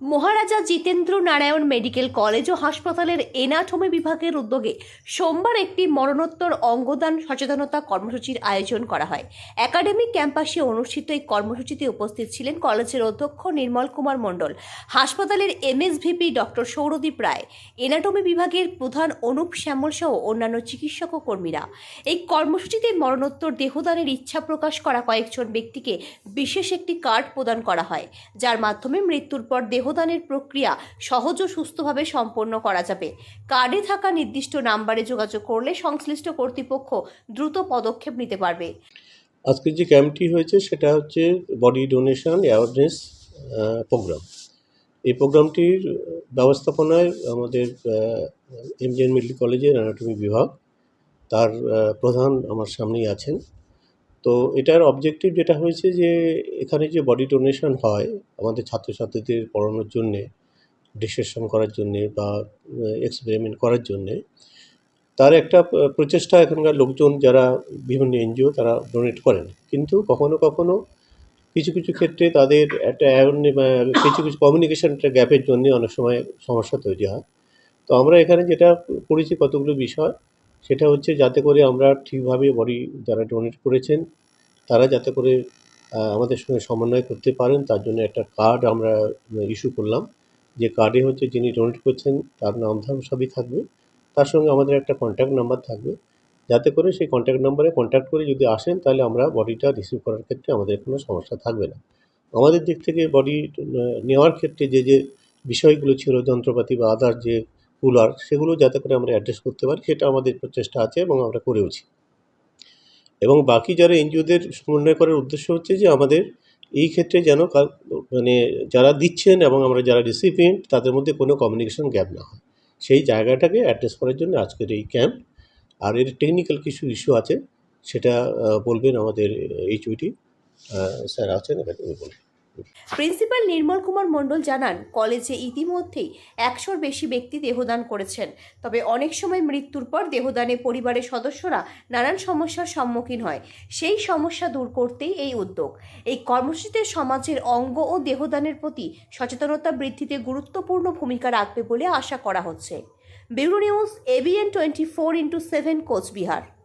মহারাজা Jitendra Narayan medical college ও হাসপাতালের anatomy বিভাগের উদ্যোগে সোমবার একটি মরণোত্তর অঙ্গদান সচেতনতা কর্মসূচির আয়োজন করা হয়। একাডেমিক ক্যাম্পাসে অনুষ্ঠিত এই কর্মসূচিতে উপস্থিত ছিলেন কলেজের অধ্যক্ষ নির্মল কুমার মণ্ডল, হাসপাতালের MSVP doctor Souradip Roy, anatomy বিভাগের প্রধান অনুপ শ্যামল সহ অন্যান্য চিকিৎসক ও কর্মীরা। এই কর্মসূচিতে মরণোত্তর দেহদানের ইচ্ছা প্রকাশ করা কয়েকজন ব্যক্তিকে বিশেষ একটি কার্ড প্রদান করা হয়, যার মাধ্যমে মৃত্যুর পর দেহদানের প্রক্রিয়া সহজ ও সুস্থভাবে সম্পন্ন করা যাবে। কার্ডে থাকা নির্দিষ্ট নাম্বারে যোগাযোগ করলে সংশ্লিষ্ট কর্তৃপক্ষ দ্রুত পদক্ষেপ নিতে পারবে। আজকের যে ক্যাম্পটি হয়েছে, সেটা হচ্ছে বডি ডোনেশন অ্যাওয়ারনেস প্রোগ্রাম। এই প্রোগ্রামটির ব্যবস্থাপনায় আমাদের এমজিএন মেডিকেল কলেজের অ্যানাটমি বিভাগ, তার প্রধান আমার সামনেই আছেন। তো এটার অবজেক্টিভ যেটা হয়েছে যে, এখানে যে বডি ডোনেশন হয় আমাদের ছাত্রছাত্রীদের পড়ানোর জন্যে ডিসেশন করার জন্যে বা এক্সপেরিমেন্ট করার জন্যে, তার একটা প্রচেষ্টা এখানকার লোকজন যারা বিভিন্ন এনজিও তারা ডোনেট করেন। কিন্তু কখনো কখনো কিছু কিছু ক্ষেত্রে তাদের একটা কিছু কিছু কমিউনিকেশন একটা গ্যাপের জন্য অনেক সময় সমস্যা তৈরি হয়। তো আমরা এখানে যেটা করেছি কতগুলো বিষয় সেটা হচ্ছে যাতে করে আমরা ঠিকভাবে বডি যারা ডোনেট করেছেন, তারা যাতে করে আমাদের সঙ্গে সমন্বয় করতে পারেন, তার জন্য একটা কার্ড আমরা ইস্যু করলাম। যে কার্ডে হচ্ছে যিনি ডোনেট করছেন, তার নাম ধাম সবই থাকবে। তার সঙ্গে আমাদের একটা কন্ট্যাক্ট নাম্বার থাকবে। যাতে করে সেই কন্ট্যাক্ট নাম্বারে কন্ট্যাক্ট করে যদি আসেন, তাহলে আমরা বডিটা রিসিভ করার ক্ষেত্রে আমাদের কোনো সমস্যা থাকবে না। আমাদের দিক থেকে বডি নেওয়ার ক্ষেত্রে যে যে বিষয়গুলো ছিল, যন্ত্রপাতি বা আদার যে কুলার সেগুলো যাতে করে আমরা অ্যাড্রেস করতে পারি, সেটা আমাদের প্রচেষ্টা আছে এবং আমরা করেওছি। এবং বাকি যারা এনজিওদের সমন্বয় করার উদ্দেশ্য হচ্ছে যে আমাদের এই ক্ষেত্রে যেন মানে যারা দিচ্ছেন এবং আমরা যারা রিসিপিয়েন্ট তাদের মধ্যে কোনো কমিউনিকেশন গ্যাপ না হয়। সেই জায়গাটাকে অ্যাড্রেস করার জন্য আজকের এই ক্যাম্প আর এর টেকনিক্যাল কিছু ইস্যু আছে, সেটা বলবেন আমাদের এইচওইটি স্যার আছেন এখানে উনি বলবেন। প্রিন্সিপাল নির্মল কুমার মণ্ডল জানান, কলেজে ইতিমধ্যেই একশোর বেশি ব্যক্তি দেহদান করেছেন। তবে অনেক সময় মৃত্যুর পর দেহদানে পরিবারের সদস্যরা নানান সমস্যার সম্মুখীন হয়। সেই সমস্যা দূর করতেই এই উদ্যোগ। এই কর্মসূচিতে সমাজের অঙ্গ ও দেহদানের প্রতি সচেতনতা বৃদ্ধিতে গুরুত্বপূর্ণ ভূমিকা রাখবে বলে আশা করা হচ্ছে। Bureau news ABN twenty four into seven, Cooch Behar.